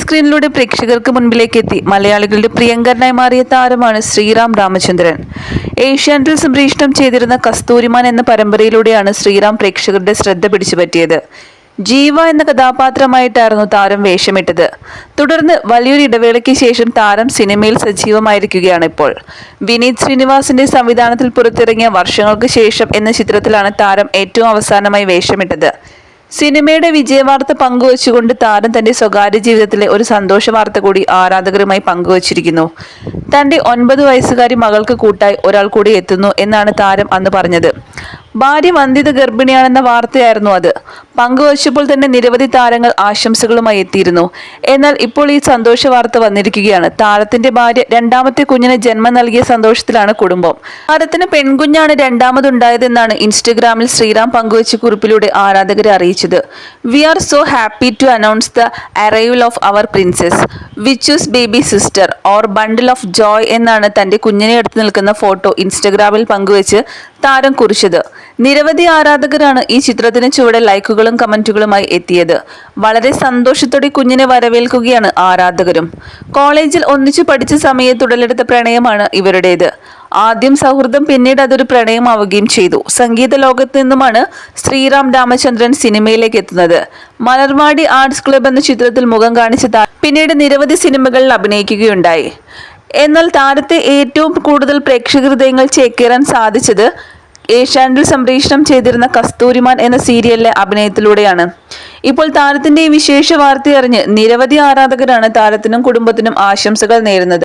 സ്ക്രീനിലൂടെ പ്രേക്ഷകർക്ക് മുൻപിലേക്ക് എത്തി മലയാളികളുടെ പ്രിയങ്കരനായി മാറിയ താരമാണ് ശ്രീറാം രാമചന്ദ്രൻ. ഏഷ്യാനെറ്റിൽ സംപ്രേഷണം ചെയ്തിരുന്ന കസ്തൂരിമാൻ എന്ന പരമ്പരയിലൂടെയാണ് ശ്രീറാം പ്രേക്ഷകരുടെ ശ്രദ്ധ പിടിച്ചുപറ്റിയത്. ജീവ എന്ന കഥാപാത്രമായിട്ടായിരുന്നു താരം വേഷമിട്ടത്. തുടർന്ന് വലിയൊരു ഇടവേളയ്ക്ക് ശേഷം താരം സിനിമയിൽ സജീവമായിരിക്കുകയാണ് ഇപ്പോൾ. വിനീത് ശ്രീനിവാസിന്റെ സംവിധാനത്തിൽ പുറത്തിറങ്ങിയ വർഷങ്ങൾക്ക് ശേഷം എന്ന ചിത്രത്തിലാണ് താരം ഏറ്റവും അവസാനമായി വേഷമിട്ടത്. സിനിമയുടെ വിജയവാർത്ത പങ്കുവച്ചുകൊണ്ട് താരം തന്റെ സ്വകാര്യ ജീവിതത്തിലെ ഒരു സന്തോഷ വാർത്ത കൂടി ആരാധകരുമായി പങ്കുവച്ചിരിക്കുന്നു. തന്റെ ഒൻപത് വയസ്സുകാരി മകൾക്ക് കൂട്ടായി ഒരാൾ കൂടി എത്തുന്നു എന്നാണ് താരം അന്ന് പറഞ്ഞത്. ഭാര്യ വന്ധിത ഗർഭിണിയാണെന്ന വാർത്തയായിരുന്നു അത്. പങ്കുവച്ചപ്പോൾ തന്നെ നിരവധി താരങ്ങൾ ആശംസകളുമായി എത്തിയിരുന്നു. എന്നാൽ ഇപ്പോൾ ഈ സന്തോഷ വാർത്ത വന്നിരിക്കുകയാണ്. താരത്തിന്റെ ഭാര്യ രണ്ടാമത്തെ കുഞ്ഞിന് ജന്മം നൽകിയ സന്തോഷത്തിലാണ് കുടുംബം. താരത്തിന് പെൺകുഞ്ഞാണ് രണ്ടാമതുണ്ടായതെന്നാണ് ഇൻസ്റ്റഗ്രാമിൽ ശ്രീറാം പങ്കുവച്ച കുറിപ്പിലൂടെ ആരാധകരെ അറിയിച്ചത്. We are so happy to announce the arrival of our princess. വിച്ചൂസ് baby sister. Our bundle of joy എന്നാണ് തന്റെ കുഞ്ഞിനെ എടുത്തു നിൽക്കുന്ന ഫോട്ടോ ഇൻസ്റ്റഗ്രാമിൽ പങ്കുവച്ച് താരം കുറിച്ചത്. നിരവധി ആരാധകരാണ് ഈ ചിത്രത്തിന് ചുവടെ ലൈക്കുകളും കമന്റുകളുമായി എത്തിയത്. വളരെ സന്തോഷത്തോടെ കുഞ്ഞിനെ വരവേൽക്കുകയാണ് ആരാധകരും. കോളേജിൽ ഒന്നിച്ചു പഠിച്ച സമയത്ത് ഉടലെടുത്ത പ്രണയമാണ് ഇവരുടേത്. ആദ്യം സൗഹൃദം പിന്നീട് അതൊരു പ്രണയമാവുകയും ചെയ്തു. സംഗീത ലോകത്ത് നിന്നുമാണ് ശ്രീറാം രാമചന്ദ്രൻ സിനിമയിലേക്ക് എത്തുന്നത്. മലർവാടി ആർട്സ് ക്ലബ് എന്ന ചിത്രത്തിൽ മുഖം കാണിച്ച പിന്നീട് നിരവധി സിനിമകളിൽ അഭിനയിക്കുകയുണ്ടായി. എന്നാൽ താരത്തെ ഏറ്റവും കൂടുതൽ പ്രേക്ഷക ഹൃദയങ്ങൾ ചേക്കേറാൻ സാധിച്ചത് ഏഷ്യാനെറ്റിൽ സംപ്രേഷണം ചെയ്തിരുന്ന കസ്തൂരിമാൻ എന്ന സീരിയലിലെ അഭിനയത്തിലൂടെയാണ്. ഇപ്പോൾ താരത്തിന്റെ ഈ വിശേഷ വാർത്തയറിഞ്ഞ് നിരവധി ആരാധകരാണ് താരത്തിനും കുടുംബത്തിനും ആശംസകൾ നേരുന്നത്.